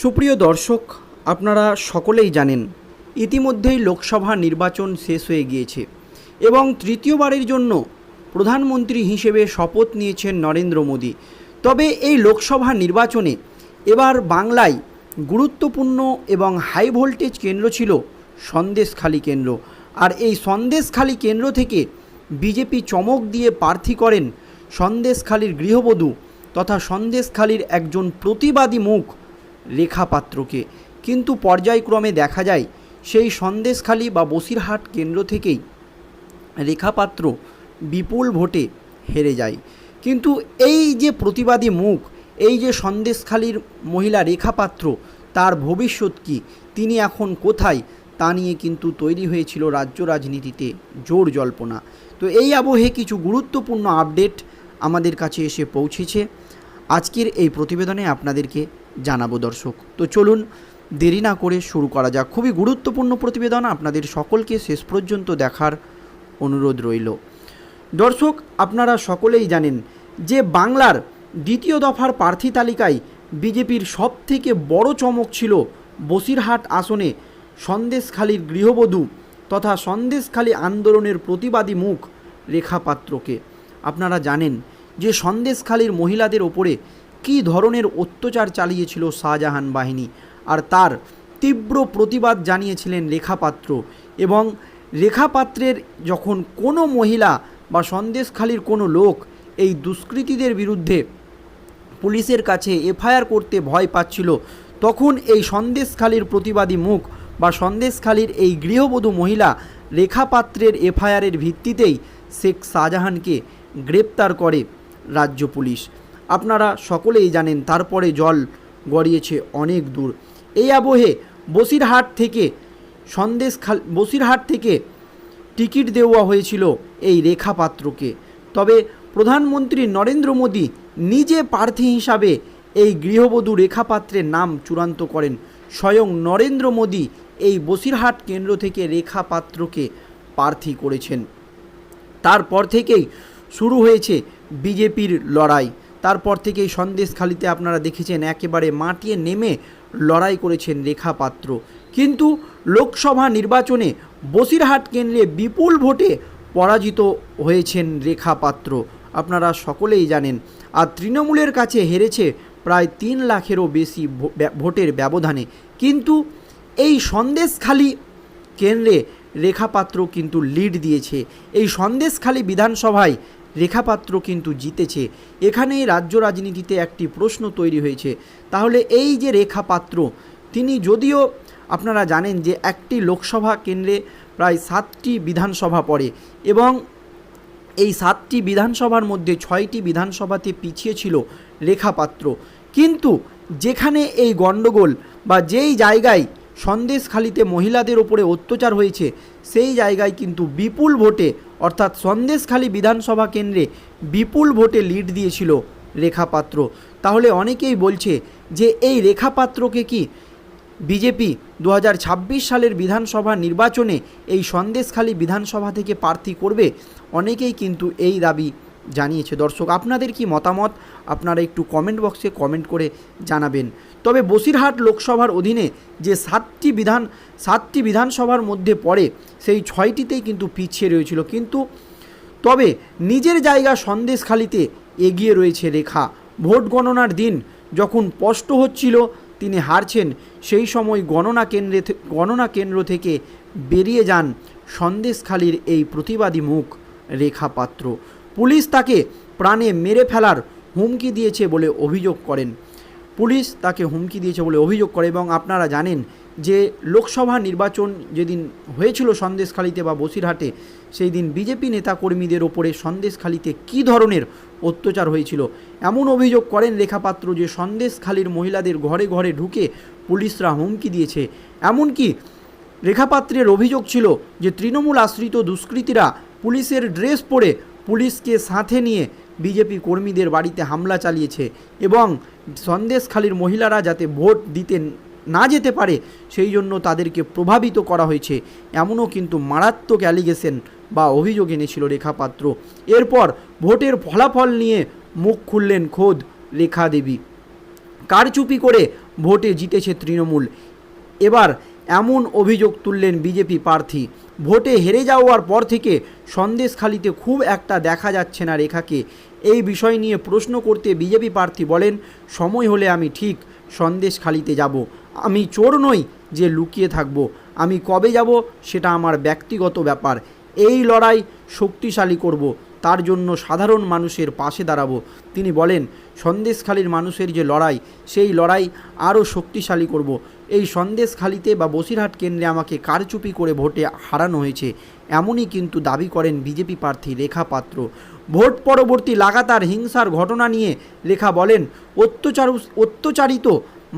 সুপ্রিয় দর্শক, আপনারা সকলেই জানেন, ইতিমধ্যেই লোকসভা নির্বাচন শেষ হয়ে গিয়েছে এবং তৃতীয়বারের জন্য প্রধানমন্ত্রী হিসেবে শপথ নিয়েছেন নরেন্দ্র মোদী। তবে এই লোকসভা নির্বাচনে এবার বাংলায় গুরুত্বপূর্ণ এবং হাই ভোল্টেজ কেন্দ্র ছিল সন্দেশখালি কেন্দ্র। আর এই সন্দেশখালি কেন্দ্র থেকে বিজেপি চমক দিয়ে প্রার্থী করেন সন্দেশখালীর গৃহবধূ তথা সন্দেশখালীর একজন প্রতিবাদী মুখ রেখা পাত্রকে কিন্তু পর্যায়ক্রমে দেখা যায়, সেই সন্দেশখালী বা বসিরহাট কেন্দ্র থেকেই রেখা পাত্র বিপুল ভোটে হেরে যায়। কিন্তু এই যে প্রতিবাদী মুখ, এই যে সন্দেশখালীর মহিলা রেখা পাত্র তার ভবিষ্যৎ কি? তিনি এখন কোথায়? তা নিয়ে কিন্তু তৈরি হয়েছিল রাজ্য রাজনীতিতে জোর জল্পনা। তো এই আবহে কিছু গুরুত্বপূর্ণ আপডেট আমাদের কাছে এসে পৌঁছেছে। আজকের এই প্রতিবেদনে আপনাদেরকে জানাব দর্শক। তো চলুন দেরি না করে শুরু করা যাক। খুবই গুরুত্বপূর্ণ প্রতিবেদন আপনাদের সকলকে শেষ পর্যন্ত দেখার অনুরোধ রইল। দর্শক, আপনারা সকলেই জানেন যে বাংলার দ্বিতীয় দফার প্রার্থী তালিকায় বিজেপির সবথেকে বড় চমক ছিল বসিরহাট আসনে সন্দেশখালীর গৃহবধূ তথা সন্দেশখালী আন্দোলনের প্রতিবাদী মুখ রেখা পাত্রকে আপনারা জানেন যে সন্দেশখালীর মহিলাদের ওপরে কী ধরনের অত্যাচার চালিয়েছিল শাহজাহান বাহিনী? আর তার তীব্র প্রতিবাদ জানিয়েছিলেন রেখাপাত্র। এবং রেখাপাত্রের যখন কোনো মহিলা বা সন্দেশখালীর কোনো লোক এই দুষ্কৃতীদের বিরুদ্ধে পুলিশের কাছে এফআইআর করতে ভয় পাচ্ছিল, তখন এই সন্দেশখালীর প্রতিবাদী মুখ বা সন্দেশখালীর এই গৃহবধূ মহিলা রেখাপাত্রের এফআইআরের ভিত্তিতেই শেখ শাহজাহানকে গ্রেপ্তার করে রাজ্য পুলিশ। আপনারা সকলেই জানেন, তারপরে জল গড়িয়েছে অনেক দূর। এই আবহে বসিরহাট থেকে সন্দেশখাল বসিরহাট থেকে টিকিট দেওয়া হয়েছিল এই রেখা পাত্রকে তবে প্রধানমন্ত্রী নরেন্দ্র মোদী নিজে প্রার্থী হিসাবে এই গৃহবধূ রেখা পাত্রের নাম চূড়ান্ত করেন। স্বয়ং নরেন্দ্র মোদী এই বসিরহাট কেন্দ্র থেকে রেখা পাত্রকে প্রার্থী করেছেন। তারপর থেকেই শুরু হয়েছে বিজেপির লড়াই। তারপর থেকেই সন্দেশখালিতে আপনারা দেখেছেন একেবারে মাটিয়ে নেমে লড়াই করেছেন রেখা পাত্র। কিন্তু লোকসভা নির্বাচনে বসিরহাট কেন্দ্রে বিপুল ভোটে পরাজিত হয়েছেন রেখা পাত্র। আপনারা সকলেই জানেন, আর তৃণমূলের কাছে হেরেছে প্রায় তিন লাখেরও বেশি ভোটের ব্যবধানে। কিন্তু এই সন্দেশখালি কেন্দ্রে রেখাপাত্র কিন্তু লিড দিয়েছে। এই সন্দেশখালী বিধানসভায় রেখাপাত্র কিন্তু জিতেছে। এখানেই রাজ্য রাজনীতিতে একটি প্রশ্ন তৈরি হয়েছে। তাহলে এই যে রেখাপাত্র, তিনি যদিও আপনারা জানেন যে একটি লোকসভা কেন্দ্রে প্রায় সাতটি বিধানসভা পড়ে এবং এই সাতটি বিধানসভার মধ্যে ছয়টি বিধানসভাতে পিছিয়ে ছিল রেখাপাত্র। কিন্তু যেখানে এই গণ্ডগোল বা যেই জায়গায় সন্দেশখালিতে মহিলাদের ওপরে অত্যাচার হয়েছে। সেই জায়গায় কিন্তু বিপুল ভোটে, অর্থাৎ সন্দেশখালী বিধানসভা কেন্দ্রে বিপুল ভোটে লিড দিয়েছিল রেখাপাত্র। তাহলে অনেকেই বলছে যে এই রেখাপাত্রকে কি বিজেপি দু হাজার ছাব্বিশ সালের বিধানসভা নির্বাচনে এই সন্দেশখালী বিধানসভা থেকে প্রার্থী করবে? অনেকেই কিন্তু এই দাবি জানিয়েছে। দর্শক, আপনাদের কি মতামত? আপনারা একটু কমেন্ট বক্সে কমেন্ট করে জানাবেন। তবে বসিরহাট লোকসভার অধীনে যে সাতটি বিধান, সাতটি বিধানসভার মধ্যে পড়ে, সেই ছয়টিতেই কিন্তু পিছিয়ে রয়েছিল। কিন্তু তবে নিজের জায়গা সন্দেশখালিতে এগিয়ে রয়েছে রেখা। ভোট গণনার দিন যখন স্পষ্ট হচ্ছিল, তিনি হারছেন। সেই সময় গণনা কেন্দ্রে গণনা কেন্দ্র থেকে বেরিয়ে যান সন্দেশখালির এই প্রতিবাদী মুখ রেখা পাত্র পুলিশ তাকে প্রাণে মেরে ফেলার হুমকি দিয়েছে বলে অভিযোগ করেন। পুলিশ তাকে হুমকি দিয়েছে বলে অভিযোগ করে এবং আপনারা জানেন যে লোকসভা নির্বাচন যেদিন হয়েছিল সন্দেশখালিতে বা বসিরহাটে, সেই দিন বিজেপি নেতাকর্মীদের ওপরে সন্দেশখালিতে কী ধরনের অত্যাচার হয়েছিল? এমন অভিযোগ করেন রেখাপাত্র যে সন্দেশখালির মহিলাদের ঘরে ঘরে ঢুকে পুলিশরা হুমকি দিয়েছে। এমনকি রেখাপাত্রের অভিযোগ ছিল যে তৃণমূল আশ্রিত দুষ্কৃতীরা পুলিশের ড্রেস পরে পুলিশকে সাথে নিয়ে বিজেপি কর্মীদের বাড়িতে হামলা চালিয়েছে এবং সন্দেশখালীর মহিলারা যাতে ভোট দিতে না যেতে পারে, সেই জন্য তাদেরকে প্রভাবিত করা হয়েছে। এমনও কিন্তু মারাত্মক অ্যালিগেশন বা অভিযোগ এনেছিল রেখাপাত্র। এরপর ভোটের ফলাফল নিয়ে মুখ খুললেন খোদ রেখা দেবী কারচুপি করে ভোটে জিতেছে তৃণমূল। এবার এমন অভিযোগ তুললেন বিজেপি প্রার্থী। ভোটে হেরে যাওয়ার পর থেকে সন্দেশখালিতে খুব একটা দেখা যাচ্ছে না রেখাকে। এই বিষয় নিয়ে প্রশ্ন করতে বিজেপি প্রার্থী বলেন, সময় হলে আমি ঠিক সন্দেশখালিতে যাব। আমি চোর নই যে লুকিয়ে থাকব। আমি কবে যাব সেটা আমার ব্যক্তিগত ব্যাপার। এই লড়াই শক্তিশালী করব। তার জন্য সাধারণ মানুষের পাশে দাঁড়াবো। তিনি বলেন, সন্দেশখালীর মানুষের যে লড়াই, সেই লড়াই আরও শক্তিশালী করব। এই সন্দেশখালিতে বা বসিরহাট কেন্দ্রে আমাকে কারচুপি করে ভোটে হারানো হয়েছে। এমনই কিন্তু দাবি করেন বিজেপি প্রার্থী রেখা পাত্র। ভোট পরবর্তী লাগাতার হিংসার ঘটনা নিয়ে লেখা বলেন, অত্যাচার অত্যাচারিত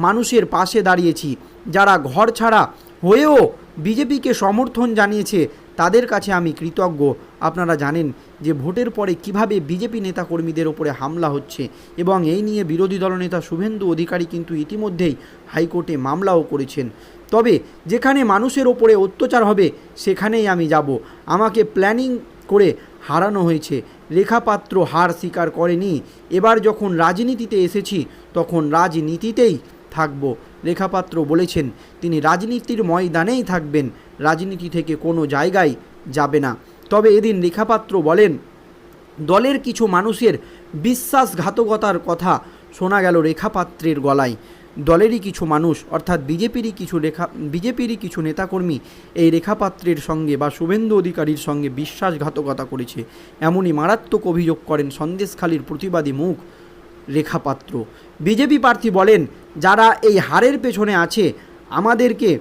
মানুষের পাশে দাঁড়িয়েছি। যারা ঘর ছাড়া হয়েও বিজেপিকে সমর্থন জানিয়েছে তাদের কাছে আমি কৃতজ্ঞ। আপনারা জানেন যে ভোটের পরে কীভাবে বিজেপি নেতাকর্মীদের ওপরে হামলা হচ্ছে এবং এই নিয়ে বিরোধী দলনেতা শুভেন্দু অধিকারী কিন্তু ইতিমধ্যেই হাইকোর্টে মামলাও করেছেন। তবে যেখানে মানুষের ওপরে অত্যাচার হবে, সেখানেই আমি যাব। আমাকে প্ল্যানিং করে হারানো হয়েছে। রেখাপাত্র হার স্বীকার করেনি। এবার যখন রাজনীতিতে এসেছি, তখন রাজনীতিতেই থাকব রেখাপাত্র বলেছেন। তিনি রাজনীতির ময়দানেই থাকবেন, রাজনীতি থেকে কোনো জায়গায় যাবে না। তবে এদিন রেখাপাত্র বলেন, দলের কিছু মানুষের বিশ্বাসঘাতকতার কথা শোনা গেল রেখাপাত্রের গলায়। দলেরই কিছু মানুষ, অর্থাৎ বিজেপিরই কিছু রেখা বিজেপিরই কিছু নেতাকর্মী এই রেখাপাত্রের সঙ্গে বা শুভেন্দু অধিকারীর সঙ্গে বিশ্বাসঘাতকতা করেছে। এমনই মারাত্মক অভিযোগ করেন সন্দেশখালীর প্রতিবাদী মুখ রেখাপাত্র। বিজেপি প্রার্থী বলেন, যারা এই হারের পেছনে আছে, আমাদেরকে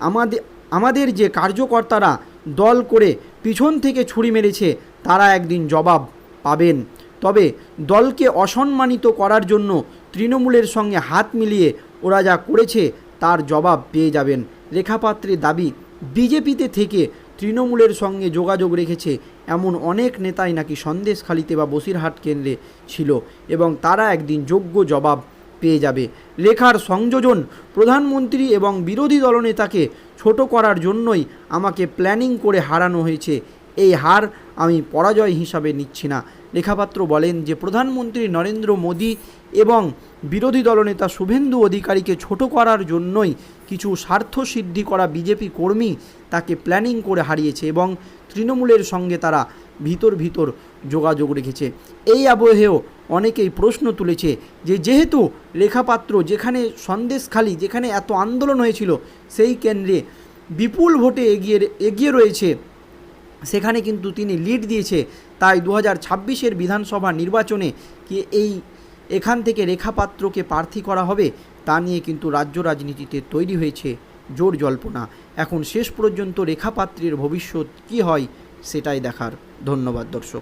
আমাদের আমাদের যে কার্যকর্তারা দল করে পিছন থেকে ছুরি মেরেছে, তারা একদিন জবাব পাবেন। তবে দলকে অসম্মানিত করার জন্য তৃণমূলের সঙ্গে হাত মিলিয়ে ওরা যা করেছে, তার জবাব পেয়ে যাবেন। রেখাপাত্রের দাবি, বিজেপিতে থেকে তৃণমূলের সঙ্গে যোগাযোগ রেখেছে এমন অনেক নেতাই নাকি সন্দেশখালিতে বা বসিরহাট কেন্দ্রে ছিল এবং তারা একদিন যোগ্য জবাব পেয়ে যাবে। লেখার সংযোজন প্রধানমন্ত্রী এবং বিরোধী দলনেতাকে ছোট করার জন্যই আমাকে প্ল্যানিং করে হারানো হয়েছে। এই হার আমি পরাজয় হিসাবে নিচ্ছি না। লেখাপাত্র বলেন যে, প্রধানমন্ত্রী নরেন্দ্র মোদী এবং বিরোধী দলনেতা শুভেন্দু অধিকারীকে ছোট করার জন্যই কিছু স্বার্থ সিদ্ধি করা বিজেপি কর্মী তাকে প্ল্যানিং করে হারিয়েছে এবং তৃণমূলের সঙ্গে তারা ভিতর ভিতর যোগাযোগ রেখেছে। এই আবহেও অনেকেই প্রশ্ন তুলেছে যে, যেহেতু রেখাপাত্র যেখানে সন্দেশখালি যেখানে এত আন্দোলন হয়েছিল, সেই কেন্দ্রে বিপুল ভোটে এগিয়ে এগিয়ে রয়েছে সেখানে কিন্তু তিনি লিড দিয়েছে। তাই দু হাজার ছাব্বিশের বিধানসভা নির্বাচনে কি এই, এখান থেকে রেখাপাত্রকে প্রার্থী করা হবে, তা নিয়ে কিন্তু রাজ্য রাজনীতিতে তৈরি হয়েছে জোর জল্পনা। এখন শেষ পর্যন্ত রেখাপাত্রের ভবিষ্যৎ কী হয়, সেটাই দেখার। ধন্যবাদ, দর্শক।